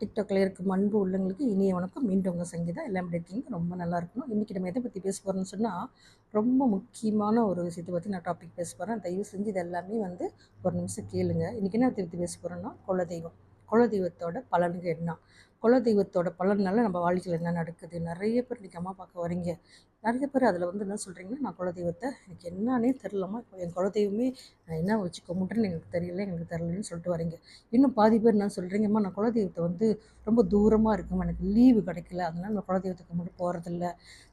டிக்டாக்ல இருக்கும் அன்பு உள்ளங்களுக்கு இனிய வணக்கம். மீண்டும் உங்கள் சங்கீதா. எல்லாம் எப்படி இருக்கீங்க? ரொம்ப நல்லா இருக்கணும். இன்றைக்கி நம்ம எதை பற்றி பேச போகிறோம்னு சொன்னால் ரொம்ப முக்கியமான ஒரு விஷயத்தை பற்றி நான் டாபிக் பேச போகிறேன் தயவு செஞ்சு இது எல்லாமே வந்து ஒரு நிமிஷம் கேளுங்க. இன்றைக்கி என்ன பற்றி பேச குல குலதெய்வம். குலதெய்வத்தோட பலனுக்கு என்ன? குலதெய்வத்தோட பலனால நம்ம வாழ்க்கையில் என்ன நடக்குது? நிறைய பேர் இன்றைக்கி அம்மா பார்க்க வரீங்க. நிறைய பேர் அதில் வந்து என்ன சொல்கிறீங்கன்னா நான் குலதெய்வத்தை எனக்கு என்னன்னே தெரிலம்மா இப்போ என் குலதெய்வமே நான் என்ன வச்சு கும்பிட்றேன்னு எனக்கு தெரியல எனக்கு தெரியலன்னு சொல்லிட்டு வரீங்க. இன்னும் பாதி பேர் என்ன சொல்கிறீங்கம்மா நான் குலதெய்வத்தை வந்து ரொம்ப தூரமாக இருக்கும் எனக்கு லீவு கிடைக்கல. அதனால் நான் குலதெய்வத்தை கும்பிட்டு போகிறதில்ல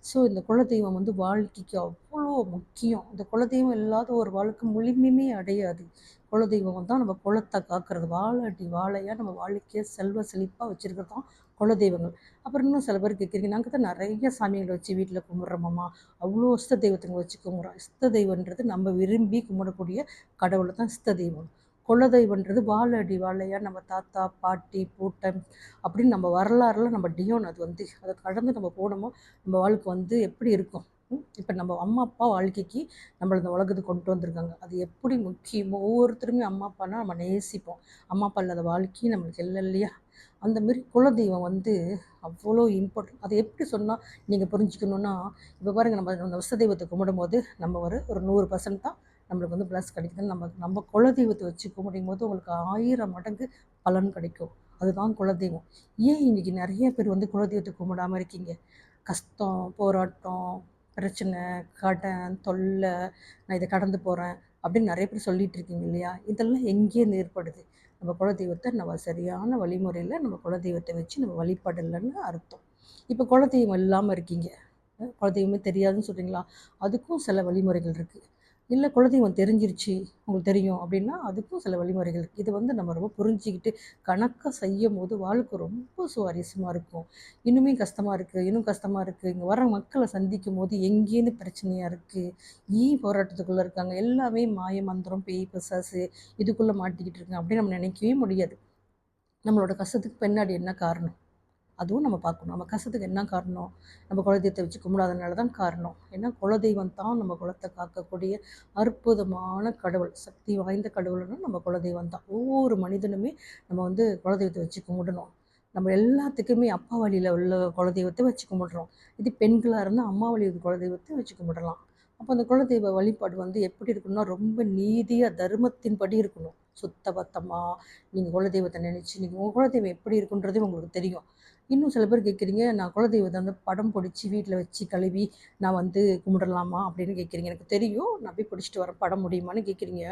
ஸோ இந்த குலதெய்வம் வந்து வாழ்க்கைக்கு அவ்வளோ முக்கியம். இந்த குலதெய்வம் இல்லாத ஒரு வாழ்க்கை முழுமையுமே அடையாது. குலதெய்வம் தான் நம்ம குலத்தை காக்கிறது. வாழடி வாழையாக நம்ம வாழ்க்கையை செல்வ செழிப்பாக வச்சுருக்கிறது தான் குலதெய்வங்கள். அப்புறம் இன்னும் சில பேர் கேட்குறீங்க நாங்கள் தான் நிறைய சாமிகளை வச்சு வீட்டில் கும்பிட்றோமாம்மா அவ்வளோ இஷ்ட தெய்வத்தை வச்சு கும்பிட்றோம். இஷ்ட தெய்வன்றது நம்ம விரும்பி கும்பிடக்கூடிய கடவுளை தான் இஷ்ட தெய்வம். குலதெய்வன்றது வாழடி வாழையா நம்ம தாத்தா பாட்டி பூட்டம் அப்படின்னு நம்ம வரலாறுல நம்ம டியோன் அது வந்து. அதை கடந்து நம்ம போனோமோ நம்ம வாழ்க்கை வந்து எப்படி இருக்கும்? இப்போ நம்ம அம்மா அப்பா வாழ்க்கைக்கு நம்மளை இந்த உலகத்துக்கு கொண்டு வந்திருக்காங்க. அது எப்படி முக்கியமோ ஒவ்வொருத்தருமே அம்மா அப்பானா நம்ம நேசிப்போம். அம்மா அப்பா இல்லாத வாழ்க்கையும் நம்மளுக்கு இல்லை இல்லையா அந்த மாரி குலதெய்வம் வந்து அவ்வளோ இம்பார்ட்டன்ட் அதை எப்படி சொன்னால் நீங்கள் புரிஞ்சுக்கணுன்னா இப்போ பாருங்கள் நம்ம அந்த வசதெய்வத்தை கும்பிடும் போது நம்ம ஒரு ஒரு நூறு பர்சன்ட் தான் நம்மளுக்கு வந்து ப்ளஸ் கிடைக்குதுன்னு நம்ம நம்ம குலதெய்வத்தை வச்சு கும்பிடும் போது உங்களுக்கு ஆயிரம் மடங்கு பலன் கிடைக்கும். அதுதான் குலதெய்வம். ஏன் இன்றைக்கி நிறைய பேர் வந்து குலதெய்வத்தை கும்பிடாமல் இருக்கீங்க? கஷ்டம் போராட்டம் பிரச்சனை கடன் தொல்லை நான் இதை கடந்து போகிறேன் அப்படின்னு நிறைய பேர் சொல்லிகிட்டு இருக்கீங்க இல்லையா? இதெல்லாம் எங்கேருந்து ஏற்படுது. நம்ம குலதெய்வத்தை நம்ம சரியான வழிமுறையில் நம்ம குலதெய்வத்தை வச்சு நம்ம வழிபடலைன்னு அர்த்தம். இப்போ குலதெய்வம் இல்லாமல் இருக்கீங்க. குலதெய்வமே தெரியாதுன்னு சொல்கிறீங்களா அதுக்கும் சில வழிமுறைகள் இருக்குது இல்லை குலதெய்வம் தெரிஞ்சிருச்சு உங்களுக்கு தெரியும் அப்படின்னா அதுக்கும் சில வழிமுறைகள் இது வந்து நம்ம ரொம்ப புரிஞ்சிக்கிட்டு கணக்காக செய்யும் போது வாழ்க்கை ரொம்ப சுவாரஸ்யமாக இருக்கும். இன்னுமே கஷ்டமாக இருக்குது இன்னும் கஷ்டமாக இருக்குது இங்கே வர மக்களை சந்திக்கும் போது எங்கேருந்து பிரச்சனையாக இருக்குது ஏன் போராட்டத்துக்குள்ளே இருக்காங்க. எல்லாமே மாய மந்திரம் பேய் பிசாசு இதுக்குள்ளே மாட்டிக்கிட்டு இருக்காங்க. அப்படின்னு நம்ம நினைக்கவே முடியாது. நம்மளோட கஷ்டத்துக்கு பின்னாடி என்ன காரணம்? அதுவும் நம்ம பார்க்கணும். நம்ம கஷ்டத்துக்கு என்ன காரணம்? நம்ம குலதெய்வத்தை வச்சு கும்பிடாதனால தான் காரணம். ஏன்னா குலதெய்வம் தான் நம்ம குலத்தை காக்கக்கூடிய அற்புதமான கடவுள். சக்தி வாய்ந்த கடவுள்னா நம்ம குலதெய்வம் தான். ஒவ்வொரு மனிதனுமே நம்ம வந்து குலதெய்வத்தை வச்சு கும்பிடணும். நம்ம எல்லாத்துக்குமே அப்பா வழியில் உள்ள குலதெய்வத்தை வச்சு கும்பிடுறோம். இது பெண்களாக இருந்தால் அம்மா வழி குலதெய்வத்தை வச்சு கும்பிடலாம். அப்போ அந்த குலதெய்வ வழிபாடு வந்து எப்படி இருக்கணும்னா ரொம்ப நீதியாக தர்மத்தின்படி இருக்கணும். சுத்த பத்தமாக நீங்கள் குலதெய்வத்தை நினச்சி நீங்கள் உங்கள் குலதெய்வம் எப்படி இருக்குன்றதே உங்களுக்கு தெரியும். இன்னும் சில பேர் கேட்குறீங்க நான் குலதெய்வத்தை வந்து படம் பிடிச்சி வீட்டில் வச்சு கழுவி நான் வந்து கும்பிடலாமா? அப்படின்னு கேட்குறீங்க. எனக்கு தெரியும் நான் போய் பிடிச்சிட்டு வரேன் படம் முடியுமான்னு கேட்குறீங்க.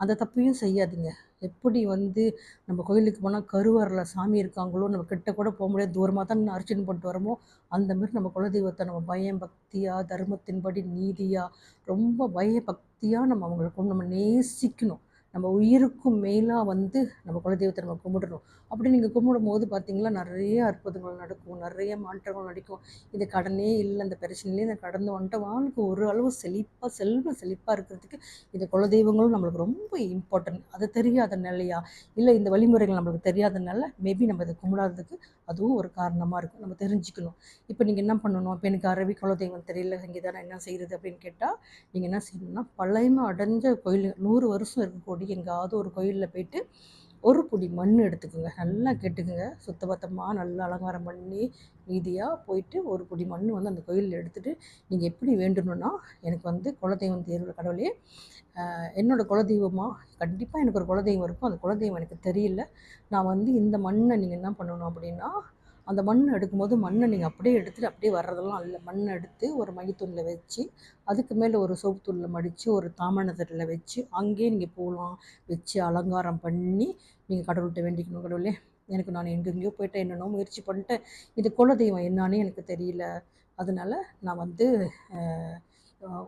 அந்த தப்பையும் செய்யாதீங்க. எப்படி வந்து நம்ம கோயிலுக்கு போனால் கருவறையில் சாமி இருக்காங்களோ நம்ம கிட்ட கூட போக முடியாது. தூரமாக தான் அர்ச்சனை பண்ணிட்டு வரமோ அந்த மாதிரி நம்ம குலதெய்வத்தை நம்ம பயம் பக்தியாக தர்மத்தின்படி நீதியாக ரொம்ப பயபக்தியாக நம்ம அவங்களுக்கு நம்ம நேசிக்கணும். நம்ம உயிருக்கும் மேலாக வந்து நம்ம குலதெய்வத்தை நம்ம கும்பிடணும். அப்படி நீங்கள் கும்பிடும் போது பார்த்தீங்களா நிறைய அற்புதங்கள் நடக்கும் நிறைய மாற்றங்கள் நடக்கும். இந்த கடனே இல்லை அந்த பிரச்சனையிலே இந்த கடந்து வந்துட்டு வாழ்க்கை ஒரு அளவு செழிப்பாக செல்வ செழிப்பாக இருக்கிறதுக்கு இந்த குலதெய்வங்களும் நம்மளுக்கு ரொம்ப இம்பார்ட்டன்ட் அது தெரியாத நிலையா? இல்லை இந்த வழிமுறைகள் நம்மளுக்கு தெரியாதனால மேபி நம்ம இதை கும்பிடாததுக்கு அதுவும் ஒரு காரணமாக இருக்கும். நம்ம தெரிஞ்சுக்கணும். இப்போ நீங்கள் என்ன பண்ணணும்? இப்போ எனக்கு அரபி குலதெய்வம் தெரியல இங்கே தானே என்ன செய்கிறது அப்படின்னு கேட்டால் நீங்கள் என்ன செய்யணும்னா பழையமாக அடைஞ்ச கோயில் நூறு வருஷம் இருக்கக்கூடிய அப்படி எங்கேயாவது ஒரு கோயிலில் போயிட்டு ஒரு புடி மண் எடுத்துக்கோங்க. நல்லா கெட்டுக்குங்க. சுத்தபத்தமாக நல்லா அலங்காரம் பண்ணி நீதியாக போயிட்டு ஒரு புடி மண் வந்து அந்த கோயிலில் எடுத்துகிட்டு நீங்கள் எப்படி வேண்டணும்னா எனக்கு வந்து குலதெய்வம் தேர்வு கடவுளே என்னோடய குலதெய்வமாக கண்டிப்பாக எனக்கு ஒரு குலதெய்வம் இருக்கும். அந்த குலதெய்வம் எனக்கு தெரியல. நான் வந்து இந்த மண்ணை நீங்கள் என்ன பண்ணணும் அப்படின்னா அந்த மண் எடுக்கும்போது மண்ணை நீங்கள் அப்படியே எடுத்துகிட்டு அப்படியே வர்றதெல்லாம் இல்லை. மண்ணை எடுத்து ஒரு மையத்தூளில் வச்சு அதுக்கு மேலே ஒரு சோப்பு தூளில் மடித்து ஒரு தாமணத்தில் வச்சு அங்கேயே நீங்கள் பூலாம் வச்சு அலங்காரம் பண்ணி நீங்கள் கடவுள்கிட்ட வேண்டிக்கணும் கடவுளே. எனக்கு நான் எங்கெங்கேயோ போயிட்டேன் என்னென்னோ முயற்சி பண்ணிட்டேன். இது குலதெய்வம் என்னானே எனக்கு தெரியல. அதனால் நான் வந்து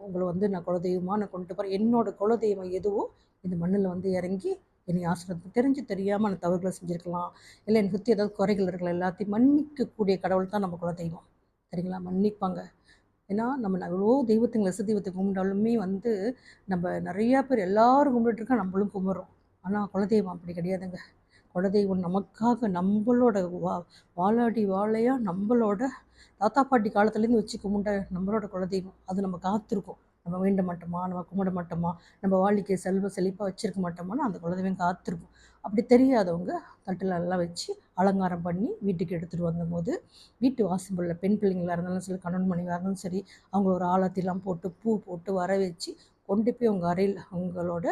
உங்களை வந்து நான் குலதெய்வமாக நான் கொண்டு போகிறேன் என்னோடய குலதெய்வம் எதுவோ இந்த மண்ணில் வந்து இறங்கி என்னை ஆசிரியர் தெரிஞ்சு தெரியாமல் அந்த தவறுகளை செஞ்சுருக்கலாம். இல்லை என்னை சுற்றி ஏதாவது குறைகள் இருக்கலாம் எல்லாத்தையும் மன்னிக்கக்கூடிய கடவுள் தான் நம்ம குலதெய்வம். சரிங்களா? மன்னிப்பாங்க. ஏன்னா நம்ம எவ்வளோ தெய்வத்துங்க லச தெய்வத்தை கும்பிட்டாலுமே வந்து நம்ம நிறையா பேர் எல்லோரும் கும்பிட்டுருக்கா நம்மளும் கும்பிட்றோம். ஆனால் குலதெய்வம் அப்படி கிடையாதுங்க. குலதெய்வம் நமக்காக நம்மளோட வா வாழாடி வாழையாக நம்மளோட தாத்தா பாட்டி காலத்துலேருந்து வச்சு கும்பிட்ட நம்மளோட குலதெய்வம். அது நம்ம காத்திருக்கோம். நம்ம வேண்ட மாட்டோமா? நம்ம கும்பிட மாட்டோமா? நம்ம வாழ்க்கையை செல்வ செழிப்பாக வச்சுருக்க மாட்டோமான்னு அந்த குலதெய்வம் காத்திருக்கும். அப்படி தெரியாதவங்க தட்டில் எல்லாம் வச்சு அலங்காரம் பண்ணி வீட்டுக்கு எடுத்துகிட்டு வந்தபோது வீட்டு வாசம்புள்ள பெண் பிள்ளைங்களாக இருந்தாலும் சரி கணவன் மனைவியாக இருந்தாலும் சரி அவங்கள ஒரு ஆலத்திலாம் போட்டு பூ போட்டு வர வச்சு கொண்டு போய் உங்கள் அறையில் அவங்களோட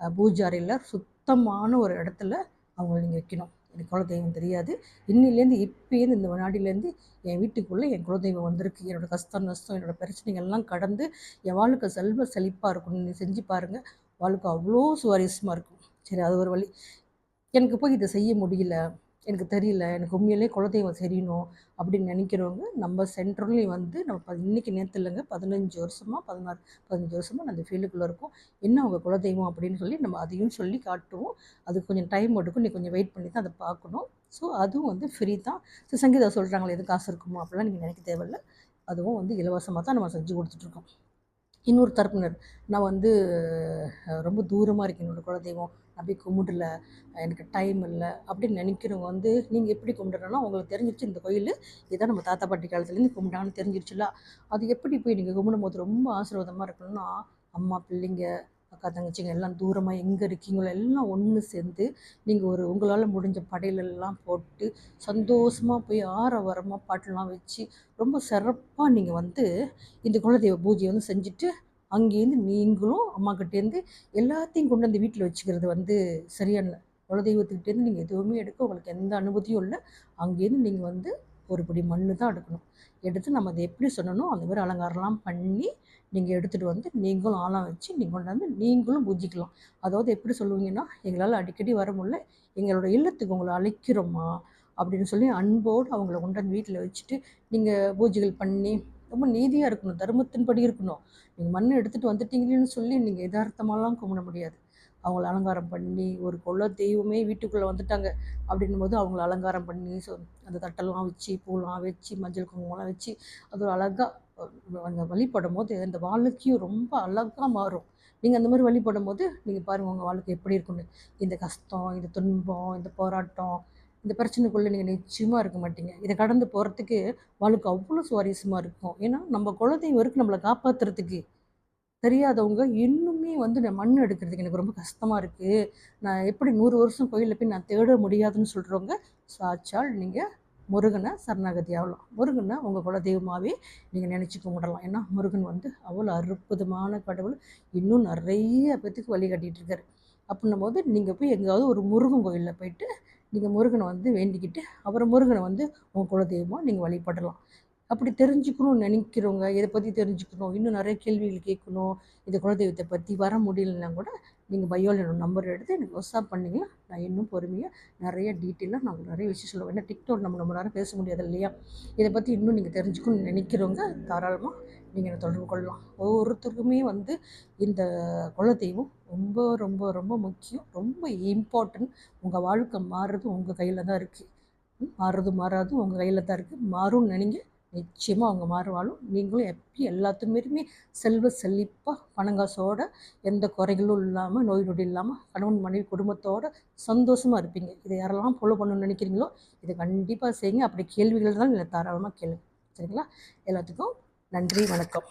பூஜை அறையில் சுத்தமான ஒரு இடத்துல அவங்கள நீங்கள் வைக்கணும். எனக்கு குலதெய்வம் தெரியாது. இன்னிலேருந்து இப்போலேருந்து இந்த வினாடிலேருந்து என் வீட்டுக்குள்ளே என் குலதெய்வம் வந்திருக்கு. என்னோடய கஷ்டம் நஷ்டம் என்னோடய பிரச்சனைகள்லாம் கடந்து என் வாழ்க்கை செல்வ செழிப்பாக இருக்கும். நீங்கள் செஞ்சு பாருங்கள் வாழ்க்கை அவ்வளோ சுவாரஸ்யமாக இருக்கும். சரி அது ஒரு வழி. எனக்கு போய் இதை செய்ய முடியல. எனக்கு தெரியல. எனக்கு உண்மையிலே குலதெய்வம் தெரியணும் அப்படின்னு நினைக்கிறவங்க நம்ம சென்ட்ரல்லையும் வந்து நம்ம இன்றைக்கி நேற்று இல்லைங்க பதினஞ்சு வருஷமாக பதினாறு பதினஞ்சு வருஷமாக நான் அந்த ஃபீல்டுக்குள்ளே இருக்கும். என்ன அவங்க குலதெய்வம் அப்படின்னு சொல்லி நம்ம அதையும் சொல்லி காட்டுவோம். அது கொஞ்சம் டைம் எடுக்கும். நீ கொஞ்சம் வெயிட் பண்ணி தான் அதை பார்க்கணும். ஸோ அதுவும் வந்து ஃப்ரீ தான். ஸோ சங்கீதா சொல்கிறாங்களே எது காசு இருக்குமோ அப்படிலாம் நீங்கள் நினைக்க தேவையில்லை. அதுவும் வந்து இலவசமாக தான் நம்ம செஞ்சு கொடுத்துட்ருக்கோம் இன்னொரு தரப்பினர். நான் வந்து ரொம்ப தூரமாக இருக்கேன் என்னோடய குலதெய்வம். அப்படி கும்பிடல. எனக்கு டைம் இல்லை. அப்படின்னு நினைக்கிறவங்க வந்து நீங்கள் எப்படி கும்பிடுறோன்னா உங்களுக்கு தெரிஞ்சிருச்சு இந்த கோயில். இதான் நம்ம தாத்தா பாட்டி காலத்துலேருந்து கும்பிடான்னு தெரிஞ்சிருச்சுல. அது எப்படி போய் நீங்கள் கும்பிடும் போது ரொம்ப ஆசீர்வாதமாக இருக்கணும்னா அம்மா பிள்ளைங்க அக்கா தங்கச்சிங்க எல்லாம் தூரமாக எங்கே இருக்கீங்களோ எல்லாம் ஒன்று சேர்ந்து நீங்கள் ஒரு உங்களால் முடிஞ்ச படையிலெல்லாம் போட்டு சந்தோஷமாக போய் ஆரவாரமாக பாட்டெல்லாம் வச்சு ரொம்ப சிறப்பாக நீங்கள் வந்து இந்த குலதெய்வ பூஜையை வந்து செஞ்சுட்டு அங்கேருந்து நீங்களும் அம்மாக்கிட்டேருந்து எல்லாத்தையும் கொண்டு வந்து வீட்டில் வச்சுக்கிறது வந்து சரியான குலதெய்வத்துக்கிட்டேருந்து நீங்கள் எதுவுமே எடுக்க உங்களுக்கு எந்த அனுமதியும் இல்லை. அங்கேருந்து நீங்கள் வந்து ஒரு பிடி மண் தான் எடுக்கணும். எடுத்து நம்ம அதை எப்படி சொன்னணும் அந்த மாதிரி அலங்காரம்லாம் பண்ணி நீங்கள் எடுத்துகிட்டு வந்து நீங்களும் ஆளாக வச்சு நீங்கள் கொண்டாந்து நீங்களும் பூஜிக்கலாம். அதாவது எப்படி சொல்லுவீங்கன்னா எங்களால் அடிக்கடி வர முடியல எங்களோட இல்லத்துக்கு உங்களை அழைக்கிறோமா அப்படின்னு சொல்லி அன்போடு அவங்கள கொண்டாந்து வீட்டில் வச்சுட்டு நீங்கள் பூஜைகள் பண்ணி ரொம்ப நீதியாக இருக்கணும் தர்மத்தின்படி இருக்கணும். நீங்கள் மண் எடுத்துகிட்டு வந்துட்டீங்கன்னு சொல்லி நீங்கள் எதார்த்தமாலாம் கும்பிட முடியாது. அவங்கள அலங்காரம் பண்ணி ஒரு குல தெய்வமே வீட்டுக்குள்ளே வந்துட்டாங்க அப்படின்னும் போது அவங்கள அலங்காரம் பண்ணி ஸோ அந்த தட்டெல்லாம் வச்சு பூலாம் வச்சு மஞ்சள் குங்குமம்லாம் வச்சு அது ஒரு அழகாக அந்த வழிபடும் போது அந்த வாழ்க்கையும் ரொம்ப அழகாக மாறும். நீங்கள் அந்த மாதிரி வழிபடும் போது நீங்கள் பாருங்கள் உங்கள் வாழ்க்கை எப்படி இருக்குன்னு இந்த கஷ்டம் இந்த துன்பம் இந்த போராட்டம் இந்த பிரச்சனைக்குள்ளே நீங்கள் நிச்சயமாக இருக்க மாட்டீங்க. இதை கடந்து போகிறதுக்கு வாழ்க்கை அவ்வளோ சுவாரஸ்யமாக இருக்கும். ஏன்னா நம்ம குலதெய்வம் இருக்குது நம்மளை காப்பாற்றுறதுக்கு தெரியாதவங்க இன்னுமே வந்து நான் மண் எடுக்கிறதுக்கு எனக்கு ரொம்ப கஷ்டமாக இருக்குது நான் எப்படி நூறு வருஷம் கோயிலில் போய் நான் தேட முடியாதுன்னு சொல்கிறவங்க சாட்சால் நீங்கள் முருகனை சரணாகதி ஆகலாம். முருகனை உங்கள் குல தெய்வமாகவே நீங்கள் நினச்சி கும்பிடலாம் ஏன்னா முருகன் வந்து அவ்வளோ அற்புதமான கடவுள். இன்னும் நிறைய பேத்துக்கு வழி கட்டிகிட்டு இருக்காரு. அப்படின்னும் போது நீங்கள் போய் எங்கேயாவது ஒரு முருகன் கோயிலில் போயிட்டு நீங்கள் முருகனை வந்து வேண்டிக்கிட்டு அப்புறம் முருகனை வந்து உங்கள் குலதெய்வமாக நீங்கள் வழிபடலாம். அப்படி தெரிஞ்சுக்கணும்னு நினைக்கிறவங்க இதை பற்றி தெரிஞ்சுக்கணும்? இன்னும் நிறைய கேள்விகள் கேட்கணும். இந்த குலதெய்வத்தை பற்றி வர முடியலன்னா கூட நீங்கள் பயோவில் என்னோட நம்பர் எடுத்து எனக்கு வாட்ஸ்அப் பண்ணிங்கன்னா நான் இன்னும் பொறுமையாக நிறைய டீட்டெயிலாக நான் நிறைய விஷயம் சொல்லுவேன். ஏன்னா டிக்டாக் நம்ம ரொம்ப நேரம் பேச முடியாது இல்லையா? இதை பற்றி இன்னும் நீங்கள் தெரிஞ்சுக்கணும்னு நினைக்கிறவங்க தாராளமாக நீங்கள் என்னை தொடர்பு கொள்ளலாம். ஒவ்வொருத்தருக்குமே வந்து இந்த குலதெய்வம் ரொம்ப ரொம்ப ரொம்ப முக்கியம். ரொம்ப இம்பார்ட்டன்ட் உங்கள் வாழ்க்கை மாறுறது உங்கள் கையில் தான் இருக்குது மாறுறது மாறாது உங்கள் கையில் தான் இருக்குது மாறும்னு நினைங்க. நிச்சயமாக அவங்க மாறுவாலும் நீங்களும் எப்பயும் எல்லாத்துமாரியுமே செல்வ செழிப்பாக பணங்காசோட எந்த குறைகளும் இல்லாமல் நோய் நொடி இல்லாமல் கணவன் மனைவி குடும்பத்தோடு சந்தோஷமாக இருப்பீங்க. இதை யாரெல்லாம் ஃபாலோ பண்ணணும்னு நினைக்கிறீங்களோ இதை கண்டிப்பாக செய்யுங்க. அப்படி கேள்விகள் தான் இல்லை தாராளமாக கேளுங்க. சரிங்களா? எல்லாத்துக்கும் நன்றி வணக்கம்.